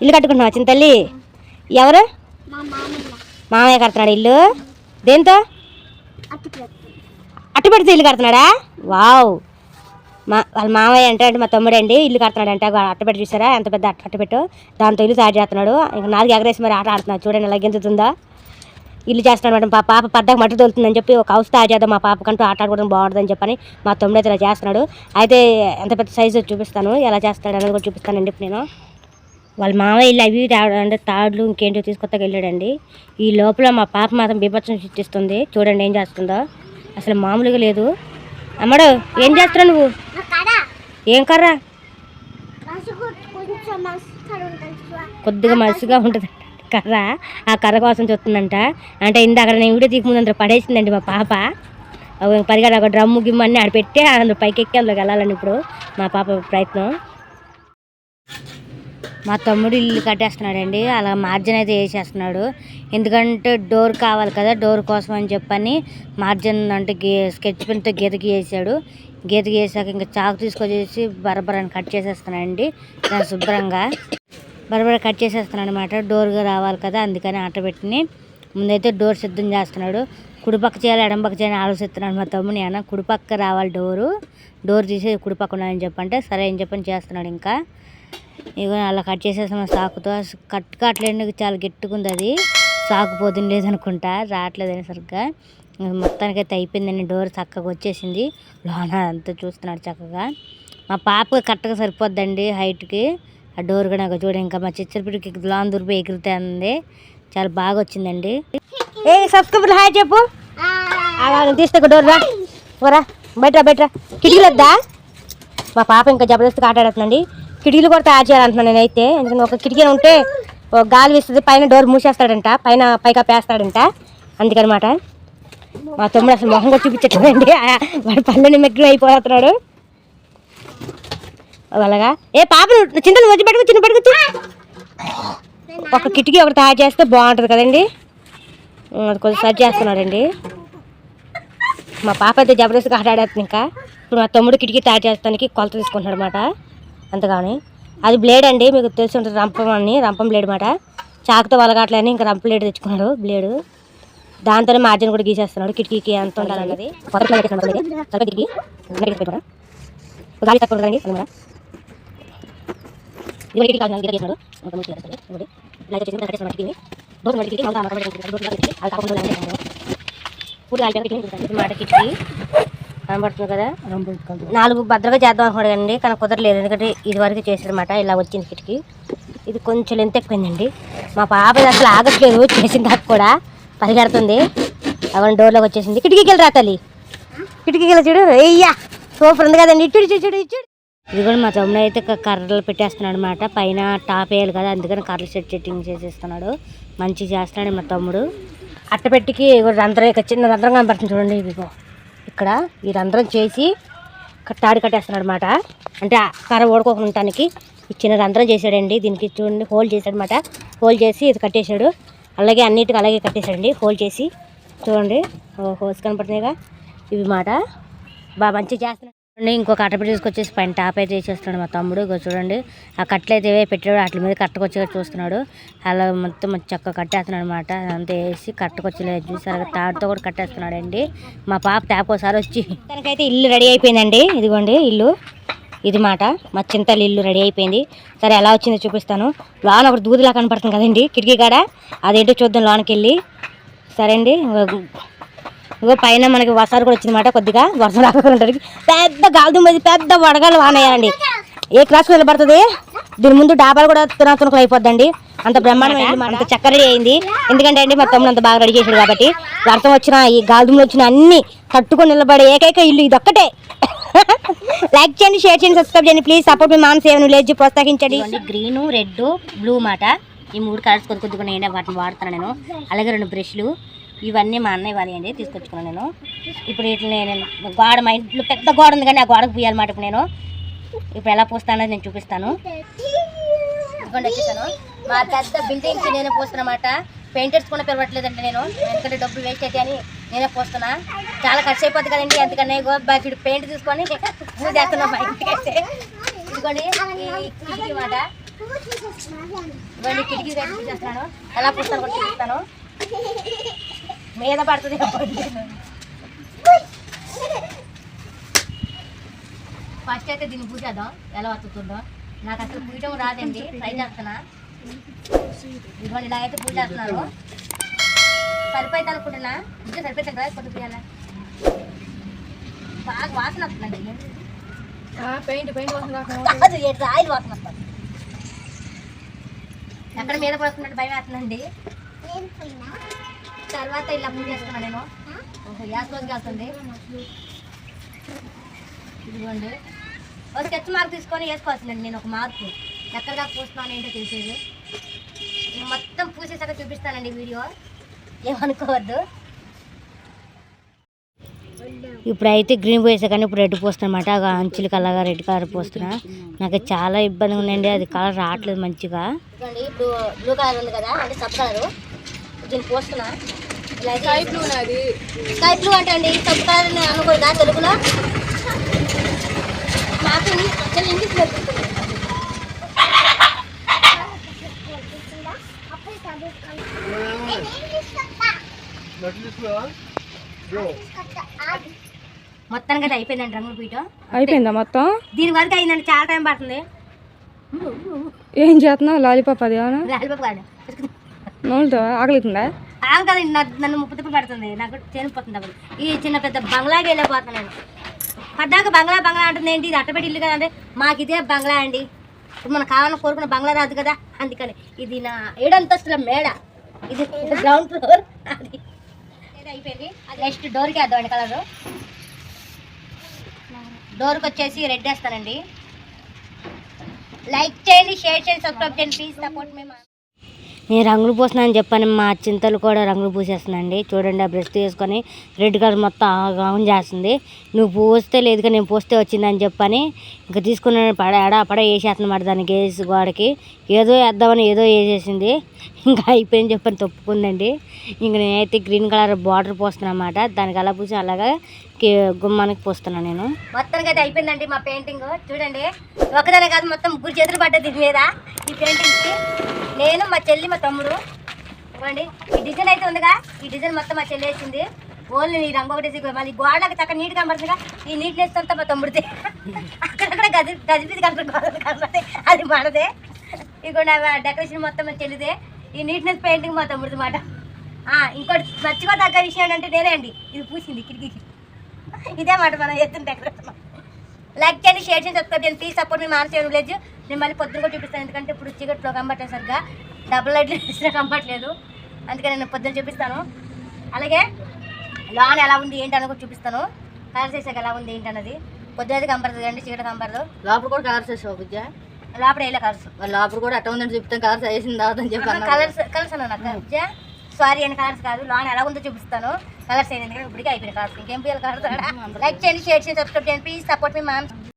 ఇల్లు కట్టుకుంటున్నావా చిన్న తల్లి? ఎవరు? మామయ్య. కడుతున్నాడు ఇల్లు? దేంతో? అట్టు అట్టు పెడితే ఇల్లు కడుతున్నాడా? వావ్. మా వాళ్ళ మామయ్య అంటే అంటే మా తమ్ముడు అండి ఇల్లు కడుతున్నాడు అంటే అట్ట పెట్టి చూసారా? ఎంత పెద్ద అట్ట అట్ట పెట్టు. దాంతో ఇల్లు తయారు చేస్తున్నాడు. ఇంకా నాలుగు ఎగరేసి మరి ఆట ఆడుతున్నాడు. చూడండి ఎలా గెంతుతుందా. ఇల్లు చేస్తున్నాడు మేడం. మా పాప పద్దకు మట్టి తోలుతుందని చెప్పి ఒక హౌస్ తయారు చేద్దాం మా పాపకంటూ ఆట ఆడుకోవడం బాగుంటుందని చెప్పని మా తమ్ముడు అయితే ఇలా చేస్తున్నాడు. అయితే ఎంత పెద్ద సైజు చూపిస్తాను. ఎలా చేస్తాడు అనేది కూడా చూపిస్తానండి ఇప్పుడు నేను. వాళ్ళ మామయ్య ఇల్లు అవి అంటే తాడులు ఇంకేంటో తీసుకొత్తగా వెళ్ళాడండి. ఈ లోపల మా పాప మాత్రం బీభత్సం సృష్టిస్తుంది. చూడండి ఏం చేస్తుందో. అసలు మామూలుగా లేదు. అమ్మడు ఏం చేస్తున్నావు నువ్వు? ఏం కర్రా? కొద్దిగా మనసుగా ఉంటుంది కర్ర ఆ కర్ర కోసం చూస్తుందంట. అంటే ఇందాక నేను వీడియో తీయక ముందు పడేసిందండి మా పాప. అవి పరిగెడ ఒక డ్రమ్ము గిమ్ము అన్నీ ఆడ పెట్టి అందులో పైకి ఎక్కి అందులోకి వెళ్ళాలని ఇప్పుడు మా పాప ప్రయత్నం. మా తమ్ముడు ఇల్లు కట్టేస్తున్నాడండి. అలా మార్జిన్ అయితే వేసేస్తున్నాడు. ఎందుకంటే డోర్ కావాలి కదా డోర్ కోసం అని చెప్పని మార్జిన్ అంటే గీ స్కెచ్ పెన్తో గీత వేసాడు. గీత వేసాక ఇంకా చాకు తీసుకొచ్చేసి బరబరని కట్ చేసేస్తున్నాడండి. దాన్ని శుభ్రంగా బరబర కట్ చేసేస్తున్నాడు అనమాట డోర్గా రావాలి కదా అందుకని ఆట పెట్టిని. ముందైతే డోర్ సిద్ధం చేస్తున్నాడు. కుడిపక్క చేయాలి ఎడంపక్క చేయాలని ఆలోచిస్తున్నాడు మా తమ్ముని అన్న కుడిపక్క రావాలి డోరు డోర్ తీసి కుడిపక్క ఉన్నాయని చెప్పంటే సరే అని చెప్పని చేస్తున్నాడు ఇంకా. ఇగో అలా కట్ చేసేసాము సాకుతో కట్ కావట్లేదు చాలా గట్టిగుంది అది. సాకు పోతుంది లేదనుకుంటా రావట్లేదని సరిగ్గా. మొత్తానికైతే అయిపోయిందండి డోర్ చక్కగా వచ్చేసింది. లోన అంతా చూస్తున్నాడు చక్కగా. మా పాప కరెక్ట్గా సరిపోద్దండి హైట్కి. ఆ డోర్ కూడా నాకు చూడ ఇంకా మా చిచ్చరపిడికి లోన్ దూరిపోయి ఎగురుతుంది చాలా బాగా వచ్చిందండి. ఏ సబ్స్క్రైబర్ హాయ్ చెప్పు. ఆ, తీస్తే డోర్ రా. పోరా బయట బయట రా. మా పాప ఇంకా జబర్దస్త్గా ఆటాడుతుందండి కిటికీలు కూడా తయారు చేయాలంటున్నాను నేనైతే. ఎందుకంటే ఒక కిటికీ ఉంటే గాలి వేస్తుంది పైన డోర్ మూసేస్తాడంట పైన పైగా పేస్తాడంట. అందుకనమాట. మా తమ్ముడు అసలు మొహం కూడా చూపించట్లేదండి. వాడు పళ్ళని మెగ్గు అయిపోతున్నాడు. అలాగా. ఏ పాప చింతలు వచ్చి పెట్టుకు చిన్న పెట్టుకు ఒక కిటికీ ఒకటి తయారు చేస్తే బాగుంటుంది కదండి. అది కొంచెం సర్చ్ చేస్తున్నాడండి. మా పాప అయితే జబర్దస్త్గా ఆడాడుతుంది ఇంకా. ఇప్పుడు మా తమ్ముడు కిటికీ తయారు చేస్తానికి కొలత తీసుకుంటున్నాడు అనమాట అంతగాని. అది బ్లేడ్ అండి మీకు తెలిసి ఉంటుంది రంపం అని రంపం బ్లేడ్ మాట. చాకుతో వలగాట్లని ఇంకా రంప బ్లేడ్ తెచ్చుకున్నాడు బ్లేడు దాంతోనే మార్జిన్ కూడా గీసేస్తున్నాడు కిటికీకి ఎంత ఉండాలన్నది. గాలి తక్కువ ఉంటుందండి అనమాట కాదు గీత లైట్ కట్టేస్తున్నాడు డోర్ మళ్ళీ పూర్తి మాట కిటికీ. కనబడుతుంది కదా? నాలుగు భద్రగా చేద్దాం అనుకున్నాడు అండి కానీ కుదరలేదు. ఎందుకంటే ఇది వరకు చేసేదన్నమాట ఇలా వచ్చింది కిటికీ. ఇది కొంచెం లెంత్ ఎక్కువైందండి. మా పాప అసలు ఆగట్లేదు చేసిన దాకా కూడా పరిగెడుతుంది. అవన్నీ డోర్లోకి వచ్చేసింది. కిటికీకి వెళ్ళి రా తల్లి? కిటికీకి వెళ్ళి చూడు. అయ్యా సూపర్ ఉంది కదండి. ఇటు ఇటు ఇటు ఇటు ఇది కూడా మా తమ్ముడు అయితే కర్రలు పెట్టేస్తున్నాడు అనమాట పైన టాప్ వేయాలి కదా అందుకని కర్రలు సెట్ సెట్టింగ్ చేసేస్తున్నాడు. మంచిగా చేస్తున్నాడు మా తమ్ముడు. అట్టపెట్టికి రంధ్రం చిన్న రంధ్రం కనపడుతుంది చూడండి ఇదిగో. ఇక్కడ ఈ రంధ్రం చేసి క- తాడు కట్టేస్తున్నాడు అనమాట అంటే కర్ర ఓడుకోకుండా ఉండటానికి ఈ చిన్న రంధ్రం చేశాడండి. దీనికి చూడండి హోల్ చేశాడనమాట హోల్ చేసి ఇది కట్టేశాడు. అలాగే అన్నిటికీ అలాగే కట్టేశాడండి. హోల్ చేసి చూడండి. హోల్స్ కనపడుతున్నాయిగా. ఇవి మాట. బాగా మంచిగా చేస్తున్నాడు చూడండి, ఇంకొక అట్టపెట్టి తీసుకొచ్చేసి పైన టాప్ అయితే వేసేస్తున్నాడు మా తమ్ముడు. ఇగో చూడండి ఆ కట్టలు అయితే ఏవే పెట్టాడు. వాటి మీద కట్టుకొచ్చేగా చూస్తున్నాడు. అలా మొత్తం చక్క చక్కగా కట్టేస్తున్నాడు అనమాట అంతా వేసి కట్టుకొచ్చలేదు చూసారు తాడుతో కూడా కట్టేస్తున్నాడు అండి మా పాప తేపోసారి వచ్చి తనకైతే ఇల్లు రెడీ అయిపోయిందండి. ఇదిగోండి ఇల్లు. ఇది మాట మా చింతలు ఇల్లు రెడీ అయిపోయింది. సరే ఎలా వచ్చిందో చూపిస్తాను. లోన ఒకటి దూదిలా కనపడుతుంది కదండి కిటికీ కాడ. అదేంటో చూద్దాం లోనకి వెళ్ళి సరే అండి ఇంకో పైన మనకి వర్షాలు కూడా వచ్చిందన్నమాట కొద్దిగా. వర్షం రాకుండా పెద్ద గాలిదుమ్మ పెద్ద వడగాలు వానయ్యారండి ఏ క్లాస్ నిలబడుతుంది? దీని ముందు డాబాలు కూడా తున తునకలు అయిపోద్దండి. అంత బ్రహ్మాండం అంత చక్క రెడీ అయింది. ఎందుకంటే అండి మా తమ్ముడు అంత బాగా రెడీ చేశాడు కాబట్టి. వర్షం వచ్చిన ఈ గాలిదుమ్ములు వచ్చిన అన్ని తట్టుకొని నిలబడే ఏకైక ఇల్లు ఇది ఒక్కటే లైక్ చేయండి షేర్ చేయండి సబ్స్క్రైబ్ చేయండి. ప్లీజ్ సపోర్ట్ మీ మాన్స్ ఏమైనా లేచి ప్రోత్సహించండి. గ్రీన్ రెడ్ బ్లూ మాట. ఈ మూడు కలర్స్ కొద్ది కొద్దిగా వాటిని వాడుతున్నాను నేను. అలాగే రెండు బ్రష్లు. ఇవన్నీ మా అన్నయ్య వాళ్ళు అండి తీసుకొచ్చుకున్నాను నేను. ఇప్పుడు వీటిని నేను గోడ మా ఇంట్లో పెద్ద గోడ ఉంది కానీ ఆ గోడకు పూయాలన్నమాట ఇప్పుడు నేను. ఇప్పుడు ఎలా పూస్తానో నేను చూపిస్తాను. వచ్చేసాను. మా పెద్ద బిల్డింగ్కి నేనే పోస్తున్నమాట. పెయింటర్స్ కూడా పిలవట్లేదండి నేను. ఎందుకంటే డబ్బులు వేస్ట్ అయితే అని నేనే పోస్తున్నా. చాలా ఖర్చు అయిపోద్ది కదండి. అందుకని ఇగో బకెట్ పెయింట్ తీసుకొని పూజ చేస్తున్నా మా ఇంటికి అయితే. ఇదిగోండి కిటికీ మాట. కిటికీ కట్టి ఎలా పూస్తాను కూడా చూపిస్తాను. మీద పడుతుంది. ఫస్ట్ అయితే దీన్ని పూసేద్దాం. ఎలా వస్తుందో నాకు అసలు పూయటం రాదండి. ట్రై చేస్తున్నా. ఇదిగోండి ఇలా అయితే పూజ చేస్తున్నారు సరిపోయింది అనుకుంటున్నా. ఇంకా సరిపోతుంది కదా కొద్ది పూయాలా? బాగా వాసన వస్తుందండి పెయింట్ పెయింట్ వాసన ఆయిల్ వాసన వస్తుంది ఎక్కడ మీద పడుతున్నట్టు భయం వేస్తుందండి. తర్వాత ఇలా పూజ చేస్తున్నా నేను. గ్యాస్ రోజు కాస్తుంది. ఇదిగోండి. ఒక స్కెచ్ మార్క్ తీసుకొని వేసుకోవాల్సిందండి నేను ఒక మార్కు ఎక్కడ దాకా పూస్తున్నాను ఏంటో తెలిసేది. నేను మొత్తం పూసేసాక చూపిస్తానండి వీడియో ఏమనుకోవద్దు. ఇప్పుడైతే గ్రీన్ పోయేసా కానీ ఇప్పుడు రెడ్ పోస్తున్నమాట అంచులకి అలాగా రెడ్ కలర్ పోస్తున్నా. నాకు చాలా ఇబ్బందిగా ఉందండి. అది కలర్ రావట్లేదు మంచిగా. ఇప్పుడు బ్లూ కలర్ ఉంది కదా అంటే సబ్ కలరు దీన్ని పోస్తున్నా. ఇలా స్కై బ్లూ నాది. స్కై బ్లూ అంటే అండి సబ్ కలర్ అని అనుకోదా తెలుగులో? నాకు ఇంగ్లీష్ అసలు ఇంగ్లీష్ ఆది మొత్తానికి అయితే అయిపోయిందండి రంగుల పీఠం అయిపోయిందా మొత్తం? దీని వరకు అయిందండి చాలా టైం పడుతుంది. ఏం చేస్తున్నావు? లాలీపాప్ అది లాలిపాప్ కాదు. నోలుతో ఆకలితుందా? ఆమె కదండి నన్ను నన్ను ముప్పు తిప్పలు పడుతుంది. నాకు చేనిపోతుంది అప్పుడు. ఈ చిన్న పెద్ద బంగ్లాకి వెళ్ళిపోతున్నాను నేను. పడ్డాక బంగ్లా బంగ్లా అంటుంది ఏంటి ఇది అట్టపెట్టి ఇల్లు కదా అంటే మాకు ఇదే బంగ్లా అండి. ఇప్పుడు మనం కావాలని కోరుకున్న బంగ్లా రాదు కదా అందుకని. ఇది నా ఏడంతస్తుల మేడ. ఇది గ్రౌండ్ ఫ్లోర్ అది. ఇది అయిపోయింది? నెక్స్ట్ డోర్కి వేద్దామండి కలరు. డోర్కి వచ్చేసి రెడ్ వేస్తానండి. లైక్ చేయండి షేర్ చేయండి సబ్స్క్రైబ్ చేయండి. ప్లీజ్ సపోర్ట్ మేము నేను రంగులు పూస్తున్నాను చెప్పాను. మా చింతలు కూడా రంగులు పూసేస్తున్నాండి చూడండి ఆ బ్రష్ తీసుకొని రెడ్ కలర్ మొత్తం ఆగం చేస్తుంది. నువ్వు పూస్తే లేదు నేను పూస్తే వచ్చిందని చెప్పని ఇంకా తీసుకున్న పడ ఎడా పడ వేసేస్తున్నమాట దానికి వేసి గోడకి. ఏదో వేద్దామని ఏదో వేసేసింది. ఇంకా అయిపోయింది చెప్పని తప్పుకుందండి. ఇంక నేనైతే గ్రీన్ కలర్ బార్డర్ పోస్తున్నాను అన్నమాట దానికి అలా పూసి అలాగా గుమ్మానికి పోస్తున్నాను నేను. మొత్తానికి అయితే అయిపోయిందండి మా పెయింటింగ్. చూడండి ఒకదానే కాదు మొత్తం ముగ్గురు చేతులు పడ్డది దీని మీద. ఈ పెయింటింగ్కి నేను మా చెల్లి మా తమ్ముడు. చూడండి ఈ డిజైన్ అయితే ఉందిగా ఈ డిజైన్ మొత్తం మా చెల్లి వేసింది. ఓన్లీ ఈ రంగు ఒకటి మళ్ళీ గోడకి చక్కగా నీట్ కనబడుతుందిగా ఈ నీట్నెస్ అంతా మా తమ్ముడితే అక్కడక్కడ గది గజిబిజి కనపడుతుంది. అది మనదే ఇక డెకరేషన్ మొత్తం మా చెల్లిదే. ఈ నీట్నెస్ పెయింటింగ్ మా తమ్ముడిది మాట. ఇంకోటి మర్చిపోదగ్గ విషయం ఏంటంటే నేనే అండి. ఇది పూసింది కిటికీకి. ఇదే మాట మనం చేస్తున్న డెకరేషన్ లైక్ చేయండి షేర్ చేయండి సబ్స్క్రైబ్ చేయండి. ప్లీజ్ సపోర్ట్ మీ మానస విలేజ్ నేను మళ్ళీ పొద్దున కూడా చూపిస్తాను. ఎందుకంటే ఇప్పుడు చీకట్లో కంపట్లేదు సరిగ్గా. డబుల్ లైట్లు వేసినా కంపట్లేదు అందుకని నేను పొద్దున చూపిస్తాను. అలాగే లాన్ ఎలా ఉంది ఏంటి అని కూడా చూపిస్తాను. కలర్ చేసాక ఎలా ఉంది ఏంటి అన్నది పొద్దున అయితే కంపరదు అండి చీకటి కంపరదు లోపల కూడా కలర్ చేసావు విద్య లోపల వేయలే కలర్స్. లోపల కూడా అట్ట ఉందని చెప్తాం కలర్స్ వేసిన తర్వాత అని చెప్పి అన్నావు. కలర్స్ కలర్స్ అన్నా సారీ అని కలర్స్ కాదు. లాన్ ఎలా ఉందో చూపిస్తాను. కలర్స్ ఎందుకంటే ఇప్పటికే అయిపోయిన కలర్స్. ఇంకేం పిల్లలు కలర్స్ లైక్ చేయండి షేర్ చేయండి సబ్స్క్రైబ్ చేయండి. ప్లీజ్ సపోర్ట్ మీ మ్యామ్